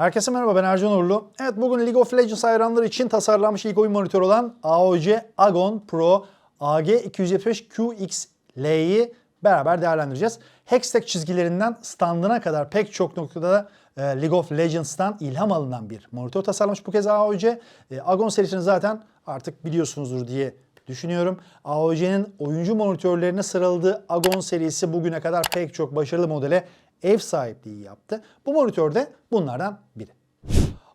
Herkese merhaba ben Ercan Uğurlu. Evet bugün League of Legends hayranları için tasarlanmış ilk oyun monitörü olan AOC Agon Pro AG275QXL'yi beraber değerlendireceğiz. Hextech çizgilerinden standına kadar pek çok noktada e, League of Legends'tan ilham alınan bir monitör tasarlamış bu kez AOC. E, Agon serisini zaten artık biliyorsunuzdur diye düşünüyorum. AOC'nin oyuncu monitörlerine sıraladığı Agon serisi bugüne kadar pek çok başarılı modele ev sahipliği yaptı. Bu monitör de bunlardan biri.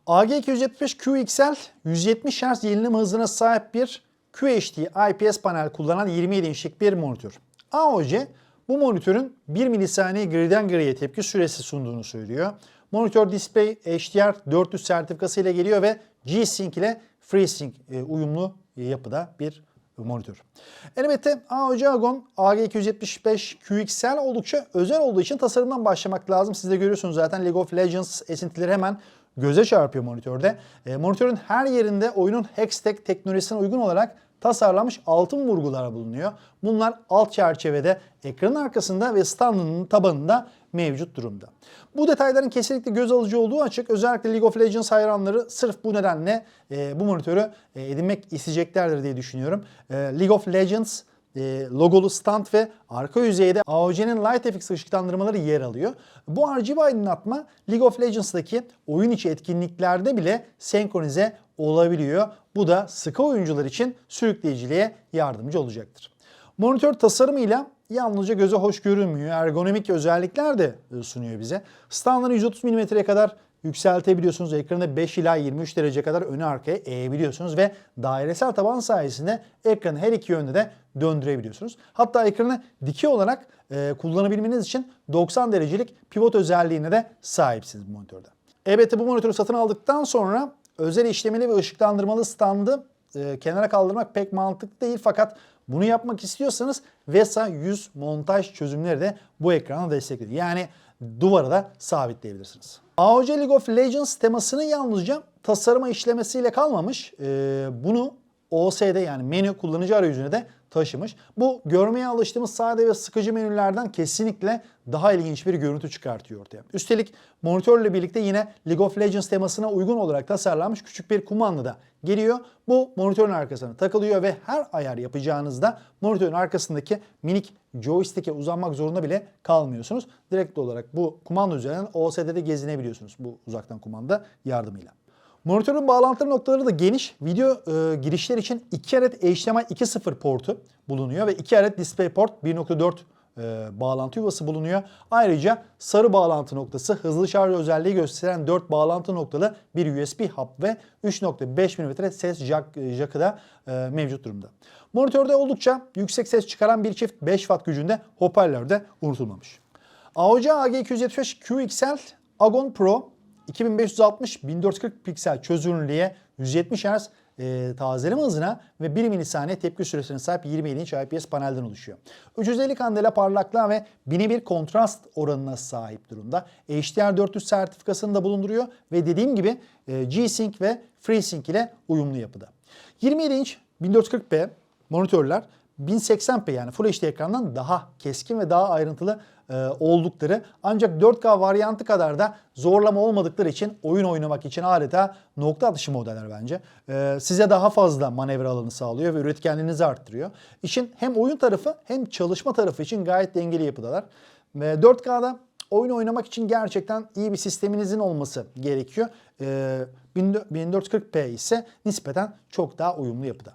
AG275QXL 170 Hz yenilim hızına sahip bir QHD IPS panel kullanan 27 inçlik bir monitör. AOC bu monitörün 1 milisaniye griden griye tepki süresi sunduğunu söylüyor. Monitör Display HDR 400 sertifikası ile geliyor ve G-Sync ile FreeSync e, uyumlu yapıda bir monitör. Elbette AOC Agon AG275 QXL oldukça özel olduğu için tasarımdan başlamak lazım. Siz de görüyorsunuz zaten League of Legends esintileri hemen göze çarpıyor monitörde. E, monitörün her yerinde oyunun Hextech teknolojisine uygun olarak tasarlanmış altın vurgular bulunuyor. Bunlar alt çerçevede ekranın arkasında ve standının tabanında mevcut durumda. Bu detayların kesinlikle göz alıcı olduğu açık. Özellikle League of Legends hayranları sırf bu nedenle e, bu monitörü e, edinmek isteyeceklerdir diye düşünüyorum. E, League of Legends e, logolu stand ve arka yüzeyde AOC'nin Light FX ışıklandırmaları yer alıyor. Bu RGB aydınlatma League of Legends'daki oyun içi etkinliklerde bile senkronize olabiliyor. Bu da sıkı oyuncular için sürükleyiciliğe yardımcı olacaktır. Monitör tasarımıyla yalnızca göze hoş görünmüyor. Ergonomik özellikler de sunuyor bize. Standını 130 mm'ye kadar yükseltebiliyorsunuz. Ekranı 5 ila 23 derece kadar öne arkaya eğebiliyorsunuz ve dairesel taban sayesinde ekranı her iki yönde de döndürebiliyorsunuz. Hatta ekranı dikey olarak e, kullanabilmeniz için 90 derecelik pivot özelliğine de sahipsiniz bu monitörde. Elbette bu monitörü satın aldıktan sonra özel işlemeli ve ışıklandırmalı standı e, kenara kaldırmak pek mantıklı değil fakat bunu yapmak istiyorsanız VESA 100 montaj çözümleri de bu ekrana destekliyor. Yani duvara da sabitleyebilirsiniz. AOC League of Legends temasını yalnızca tasarıma işlemesiyle kalmamış. E, bunu OS'de yani menü kullanıcı arayüzüne de taşımış. Bu görmeye alıştığımız sade ve sıkıcı menülerden kesinlikle daha ilginç bir görüntü çıkartıyor ortaya. Üstelik monitörle birlikte yine League of Legends temasına uygun olarak tasarlanmış küçük bir kumanda da geliyor. Bu monitörün arkasına takılıyor ve her ayar yapacağınızda monitörün arkasındaki minik joystick'e uzanmak zorunda bile kalmıyorsunuz. Direkt olarak bu kumanda üzerinden OS'de de gezinebiliyorsunuz bu uzaktan kumanda yardımıyla. Monitörün bağlantı noktaları da geniş. Video e, girişler için 2 adet HDMI 2.0 portu bulunuyor ve 2 adet DisplayPort 1.4 e, bağlantı yuvası bulunuyor. Ayrıca sarı bağlantı noktası hızlı şarj özelliği gösteren 4 bağlantı noktalı bir USB hub ve 3.5 mm ses jack, jackı da e, mevcut durumda. Monitörde oldukça yüksek ses çıkaran bir çift 5 watt gücünde hoparlör de unutulmamış. AOC AG275 QXL Agon Pro 2560 1440 piksel çözünürlüğe 170 Hz e, tazeleme hızına ve 1 milisaniye tepki süresine sahip 27 inç IPS panelden oluşuyor. 350 kandela parlaklığa ve 1000'e bir kontrast oranına sahip durumda. HDR 400 sertifikasını da bulunduruyor ve dediğim gibi e, G-Sync ve FreeSync ile uyumlu yapıda. 27 inç 1440p monitörler 1080p yani Full HD ekrandan daha keskin ve daha ayrıntılı e, oldukları ancak 4K varyantı kadar da zorlama olmadıkları için oyun oynamak için adeta nokta atışı modeller bence. E, size daha fazla manevra alanı sağlıyor ve üretkenliğinizi arttırıyor. İşin hem oyun tarafı hem çalışma tarafı için gayet dengeli yapıdalar. Ve 4K'da oyun oynamak için gerçekten iyi bir sisteminizin olması gerekiyor. E, 1440p ise nispeten çok daha uyumlu yapıda.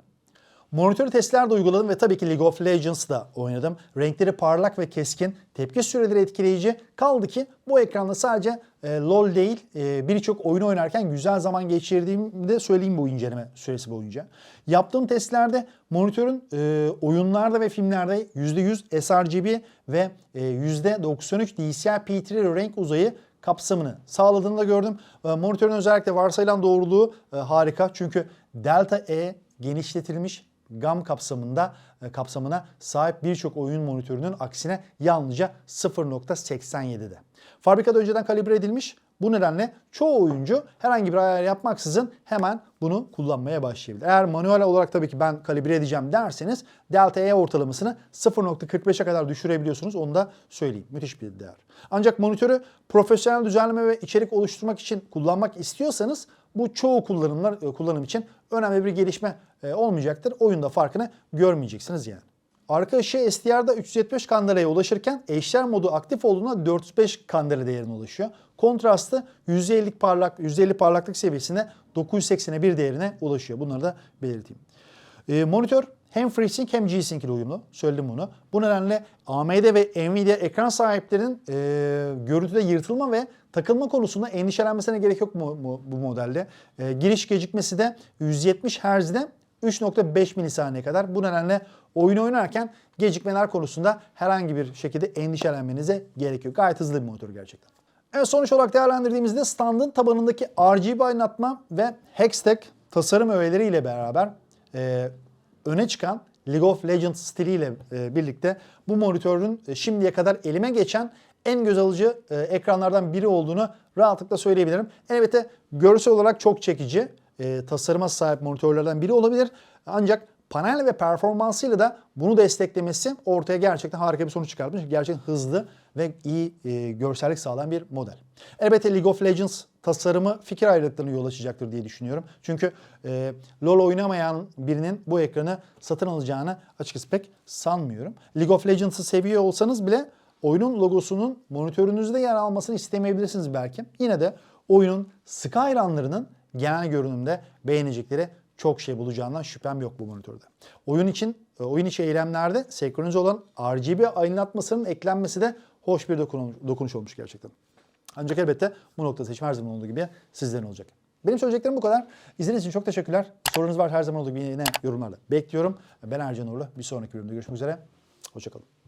Monitör testlerde uyguladım ve tabii ki League of Legends'da oynadım. Renkleri parlak ve keskin, tepki süreleri etkileyici. Kaldı ki bu ekranda sadece e, LoL değil e, birçok oyun oynarken güzel zaman geçirdiğimi de söyleyeyim bu inceleme süresi boyunca. Yaptığım testlerde monitörün e, oyunlarda ve filmlerde %100 sRGB ve e, %93 DCI-P3 renk uzayı kapsamını sağladığını da gördüm. E, monitörün özellikle varsayılan doğruluğu e, harika çünkü Delta E genişletilmiş GAM kapsamında e, kapsamına sahip birçok oyun monitörünün aksine yalnızca 0.87'de. Fabrikada önceden kalibre edilmiş Bu nedenle çoğu oyuncu herhangi bir ayar yapmaksızın hemen bunu kullanmaya başlayabilir. Eğer manuel olarak tabii ki ben kalibre edeceğim derseniz delta E ortalamasını 0.45'e kadar düşürebiliyorsunuz. Onu da söyleyeyim. Müthiş bir değer. Ancak monitörü profesyonel düzenleme ve içerik oluşturmak için kullanmak istiyorsanız bu çoğu kullanımlar e, kullanım için önemli bir gelişme e, olmayacaktır. Oyunda farkını görmeyeceksiniz yani. Arka ışığı SDR'da 375 kandeleye ulaşırken HDR modu aktif olduğunda 405 kandela değerine ulaşıyor. Kontrastı %50 parlak %50 parlaklık seviyesinde 981 değerine ulaşıyor. Bunları da belirteyim. E, monitör hem FreeSync hem G-Sync ile uyumlu. Söyledim bunu. Bu nedenle AMD ve Nvidia ekran sahiplerinin e, görüntüde yırtılma ve takılma konusunda endişelenmesine gerek yok mu, mu- bu modelde. E, giriş gecikmesi de 170 Hz'de 3.5 milisaniye kadar. Bu nedenle oyun oynarken gecikmeler konusunda herhangi bir şekilde endişelenmenize gerek yok. Gayet hızlı bir monitör gerçekten. Evet sonuç olarak değerlendirdiğimizde standın tabanındaki RGB aydınlatma ve Hextech tasarım öğeleriyle beraber e, öne çıkan League of Legends stiliyle e, birlikte bu monitörün e, şimdiye kadar elime geçen en göz alıcı e, ekranlardan biri olduğunu rahatlıkla söyleyebilirim. Elbette görsel olarak çok çekici, e, tasarıma sahip monitörlerden biri olabilir. Ancak panel ve performansıyla da bunu desteklemesi ortaya gerçekten harika bir sonuç çıkartmış. Gerçekten hızlı ve iyi e, görsellik sağlayan bir model. Elbette League of Legends tasarımı fikir ayrılıklarına yol açacaktır diye düşünüyorum. Çünkü e, LoL oynamayan birinin bu ekranı satın alacağını açıkçası pek sanmıyorum. League of Legends'ı seviyor olsanız bile oyunun logosunun monitörünüzde yer almasını istemeyebilirsiniz belki. Yine de oyunun sıkı hayranlarının genel görünümde beğenecekleri çok şey bulacağından şüphem yok bu monitörde. Oyun için e, oyun içi eylemlerde senkronize olan RGB aydınlatmasının eklenmesi de hoş bir dokun- dokunuş olmuş gerçekten. Ancak elbette bu nokta seçim her zaman olduğu gibi sizlerin olacak. Benim söyleyeceklerim bu kadar. İzlediğiniz için çok teşekkürler. Sorunuz var her zaman olduğu gibi yine yorumlarla bekliyorum. Ben Ercan Uğurlu. Bir sonraki bölümde görüşmek üzere. Hoşçakalın.